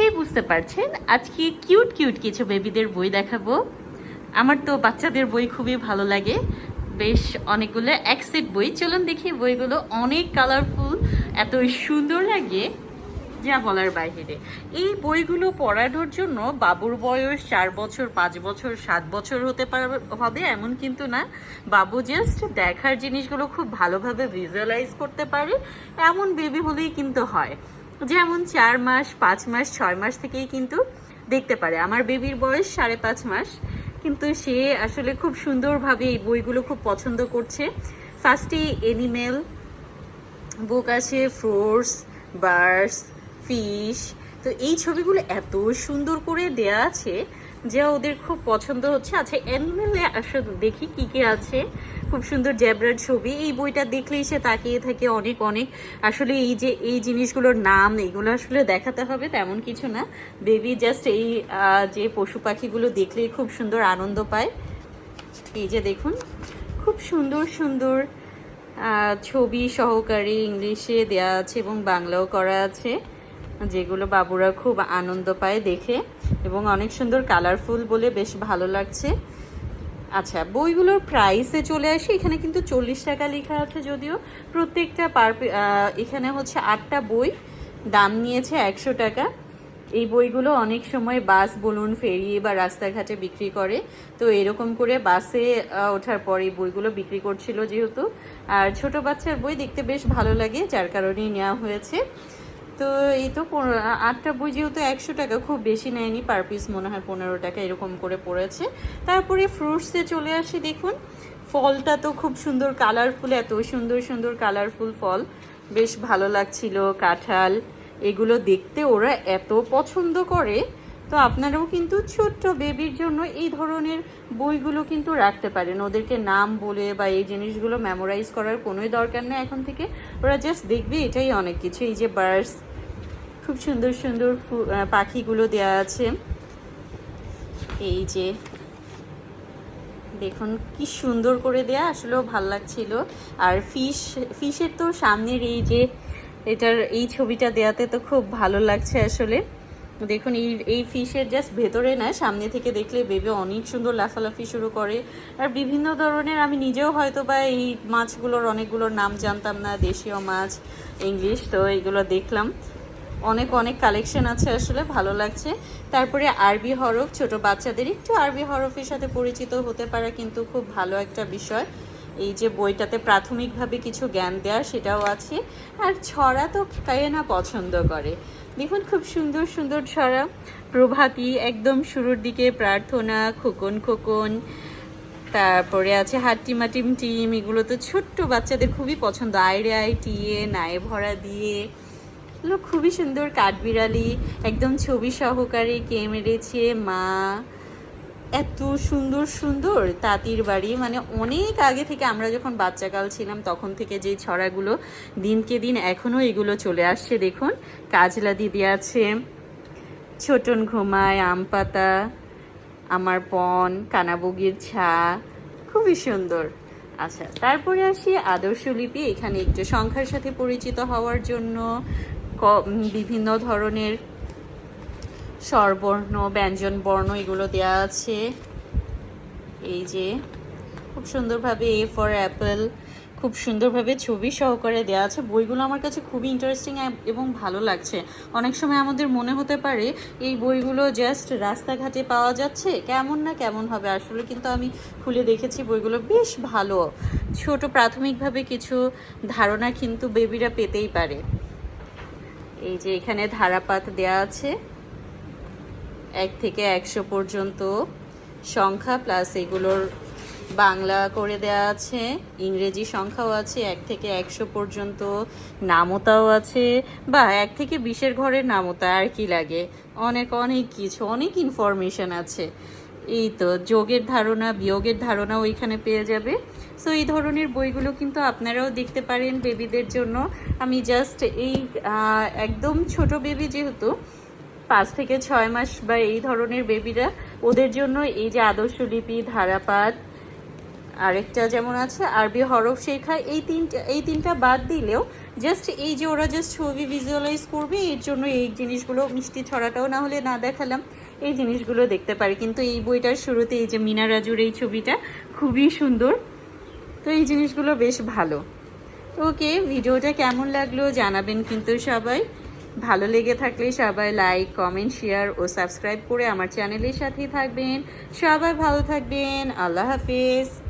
দেখেই বুঝতে পারছেন, আজকে কিউট কিউট কিছু বেবিদের বই দেখাবো। আমার তো বাচ্চাদের বই খুবই ভালো লাগে। বেশ অনেকগুলো এক বই। চলুন দেখি বইগুলো অনেক কালারফুল এত সুন্দর লাগে, যা বলার বাইরে। এই বইগুলো পড়ানোর জন্য বাবুর বয়স চার বছর, পাঁচ বছর, সাত বছর হতে হবে এমন কিন্তু না। বাবু জাস্ট দেখার জিনিসগুলো খুব ভালোভাবে ভিজুয়ালাইজ করতে পারে। এমন বেবি হলেই কিন্তু হয়। যেমন চার মাস, পাঁচ মাস, ছয় মাস থেকেই কিন্তু দেখতে পারে। আমার বেবির বয়স সাড়ে পাঁচ মাস, কিন্তু সে আসলে খুব সুন্দরভাবে এই বইগুলো খুব পছন্দ করছে। ফার্স্টে এনিমেল বুক আছে ফ্রোটস বার্ডস ফিশ তো এই ছবিগুলো এত সুন্দর করে দেয়া আছে যা ওদের খুব পছন্দ হচ্ছে। আচ্ছা অ্যানিমেলে আসলে দেখি কি কি আছে। খুব সুন্দর জ্যাবরার ছবি। এই বইটা দেখলেই সে তাকিয়ে থাকে অনেক অনেক। আসলে এই যে, এই জিনিসগুলোর নাম, এগুলো আসলে দেখাতে হবে তেমন কিছু না। বেবি জাস্ট এই যে পশু পাখিগুলো দেখলেই খুব সুন্দর আনন্দ পায়। এই যে দেখুন, খুব সুন্দর সুন্দর ছবি সহকারে ইংলিশে দেয়া আছে এবং বাংলাও করা আছে, যেগুলো বাবুরা খুব আনন্দ পায় দেখে। এবং অনেক সুন্দর কালারফুল বলে বেশ ভালো লাগছে। আচ্ছা বইগুলোর প্রাইসে চলে আসি। এখানে কিন্তু চল্লিশ টাকা লেখা আছে যদিও। প্রত্যেকটা পার এখানে হচ্ছে আটটা বই। দাম নিয়েছে একশো টাকা। এই বইগুলো অনেক সময় বাস, বলুন ফেরি বা রাস্তাঘাটে বিক্রি করে। তো এরকম করে বাসে ওঠার পর এই বইগুলো বিক্রি করছিল যেহেতু। আর ছোট বাচ্চার বই দেখতে বেশ ভালো লাগে, যার কারণেই নেওয়া হয়েছে। তো এই তো আটটা বই যেহেতু একশো টাকা, খুব বেশি নেয়নি পার পিস মনে হয় পনেরো টাকা এরকম করে পড়েছে। তারপরে ফ্রুটসে চলে আসি, দেখুন। ফলটা তো খুব সুন্দর কালারফুল এত সুন্দর সুন্দর কালারফুল ফল। বেশ ভালো লাগছিল, কাঁঠাল, এগুলো দেখতে ওরা এত পছন্দ করে। তো আপনারাও কিন্তু ছোট্ট বেবির জন্য এই ধরনের বইগুলো কিন্তু রাখতে পারেন। ওদেরকে নাম বলে বা এই জিনিসগুলো মেমোরাইজ করার কোনোই দরকার নেই। এখন থেকে ওরা জাস্ট দেখবে, এটাই অনেক কিছু। এই যে বার্ডস খুব সুন্দর সুন্দর পাখিগুলো দেয়া আছে। এই যে, দেখুন কি সুন্দর করে দেয়া, আসলেও ভালো লাগছিল। আর ফিশ ফিশের তো সামনের এই যে, এটার এই ছবিটা দেয়াতে তো খুব ভালো লাগছে আসলে। দেখুন এই এই ফিশের জাস্ট ভেতরে না, সামনে থেকে দেখলে বেবি অনেক সুন্দর লাফালাফি শুরু করে। আর বিভিন্ন ধরনের, আমি নিজেও হয়তো বা এই মাছগুলোর অনেকগুলোর নাম জানতাম না, দেশীয় মাছ, ইংলিশ, তো এগুলো দেখলাম। অনেক অনেক কালেকশন আছে আসলে, ভালো লাগছে। তারপরে আরবি হরফ, ছোট বাচ্চাদের একটু আরবি হরফের সাথে পরিচিত হতে পারা, কিন্তু খুব ভালো একটা বিষয়। এই যে বইটাতে প্রাথমিকভাবে কিছু জ্ঞান দেওয়া সেটাও আছে। আর ছড়া তো কে না পছন্দ করে। দেখুন, খুব সুন্দর সুন্দর ছড়া। প্রভাতী, একদম শুরুর দিকে প্রার্থনা, খোকন খোকন। তারপরে আছে হাট্টিমাটিম টিম, এগুলো তো ছোট্ট বাচ্চাদের খুবই পছন্দ। আইরে আই টিয়ে, নায়ে ভরা দিয়ে। এগুলো খুবই সুন্দর। কাঠবিড়ালি, একদম ছবি সহকারে কে মেরেছে, মা। এত সুন্দর সুন্দর তাঁতির বাড়ি। মানে অনেক আগে থেকে আমরা যখন বাচ্চাকাল ছিলাম, তখন থেকে যে ছড়াগুলো দিনকে দিন এখনও এগুলো চলে আসছে, দেখুন। কাজলা দিদি আছে, ছোটন ঘুমায়, আম পাতা, আমার পন, কানাবগির ছা। খুবই সুন্দর। আচ্ছা তারপরে আসি আদর্শ লিপি। এখানে একটু সংখ্যার সাথে পরিচিত হওয়ার জন্য। বিভিন্ন ধরনের স্বরবর্ণ, ব্যঞ্জন বর্ণ এগুলো দেওয়া আছে। এই যে, খুব সুন্দরভাবে এ ফর অ্যাপেল খুব সুন্দরভাবে ছবি সহকারে দেওয়া আছে। বইগুলো আমার কাছে খুবই ইন্টারেস্টিং এবং ভালো লাগছে। অনেক সময় আমাদের মনে হতে পারে এই বইগুলো জাস্ট রাস্তাঘাটে পাওয়া যাচ্ছে। কেমন না কেমন হবে, আসলে কিন্তু আমি খুলে দেখেছি বইগুলো বেশ ভালো। ছোট প্রাথমিকভাবে কিছু ধারণা কিন্তু বেবিরা পেতেই পারে। এই যে এখানে ধারাপাত দেয়া আছে, এক থেকে একশো পর্যন্ত সংখ্যা প্লাস এগুলোর বাংলা করে দেয়া আছে, ইংরেজি সংখ্যাও আছে, এক থেকে একশো পর্যন্ত নামতাও আছে, বা এক থেকে বিশের ঘরের নামতা আর কি লাগে? অনেক অনেক কিছু, অনেক ইনফরমেশন আছে। এই তো, যোগের ধারণা, বিয়োগের ধারণাও ওইখানে পেয়ে যাবে। সো এই ধরনের বইগুলো কিন্তু আপনারাও দেখতে পারেন বেবিদের জন্য। আমি জাস্ট এই একদম ছোট বেবি যেহেতু, পাঁচ থেকে ছয় মাস বা এই ধরনের বেবিরা, ওদের জন্য এই যে আদর্শ লিপি ধারাপাত, আরেকটা যেমন আছে, আরবি হরফ শেখা, এই তিনটা এই তিনটা বাদ দিলেও জাস্ট এই যে ওরা জাস্ট ছবি ভিজুয়ালাইজ করবে, এর জন্য এই জিনিসগুলো মিষ্টি ছড়াটাও না হলে না দেখালাম। এই জিনিসগুলো দেখতে পারি। কিন্তু এই বইটার শুরুতে এই যে মিনা রাজুর এই ছবিটা খুবই সুন্দর। তো এই জিনিসগুলো বেশ ভালো। ওকে, ভিডিওটা কেমন লাগল জানাবেন কিন্তু সবাই। ভালো লেগে থাকলে সবাই লাইক, কমেন্ট, শেয়ার ও সাবস্ক্রাইব করে আমার চ্যানেলের সাথেই থাকবেন। সবাই ভালো থাকবেন। আল্লাহ হাফিজ।